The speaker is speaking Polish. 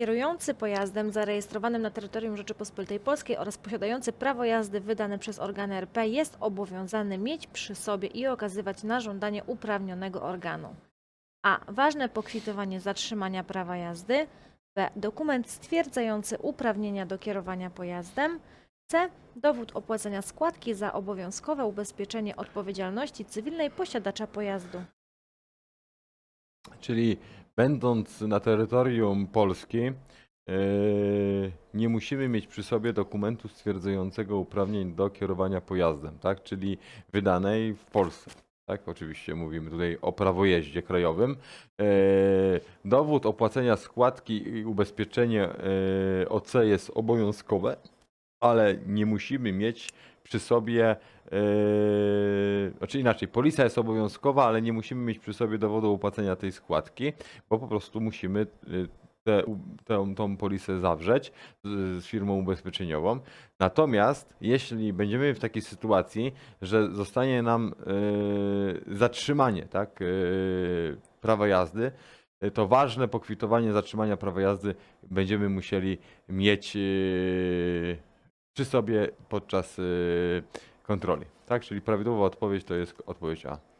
Kierujący pojazdem zarejestrowanym na terytorium Rzeczypospolitej Polskiej oraz posiadający prawo jazdy wydane przez organy RP jest obowiązany mieć przy sobie i okazywać na żądanie uprawnionego organu. A. Ważne pokwitowanie zatrzymania prawa jazdy. B. Dokument stwierdzający uprawnienia do kierowania pojazdem. C. Dowód opłacenia składki za obowiązkowe ubezpieczenie odpowiedzialności cywilnej posiadacza pojazdu. Czyli będąc na terytorium Polski, yy, nie musimy mieć przy sobie dokumentu stwierdzającego uprawnień do kierowania pojazdem, tak? Czyli wydanej w Polsce. Tak, oczywiście mówimy tutaj o prawojeździe krajowym. Yy, Dowód opłacenia składki i ubezpieczenie yy, OC jest obowiązkowe, ale nie musimy mieć przy sobie, yy, znaczy inaczej, policja jest obowiązkowa, ale nie musimy mieć przy sobie dowodu opłacenia tej składki, bo po prostu musimy yy, tę tę, tą polisę zawrzeć z, firmą ubezpieczeniową. Natomiast jeśli będziemy w takiej sytuacji, że zostanie nam yy, zatrzymanie tak, yy, prawa jazdy, to ważne pokwitowanie zatrzymania prawa jazdy będziemy musieli mieć yy, przy sobie podczas yy, kontroli. Tak, czyli prawidłowa odpowiedź to jest odpowiedź A.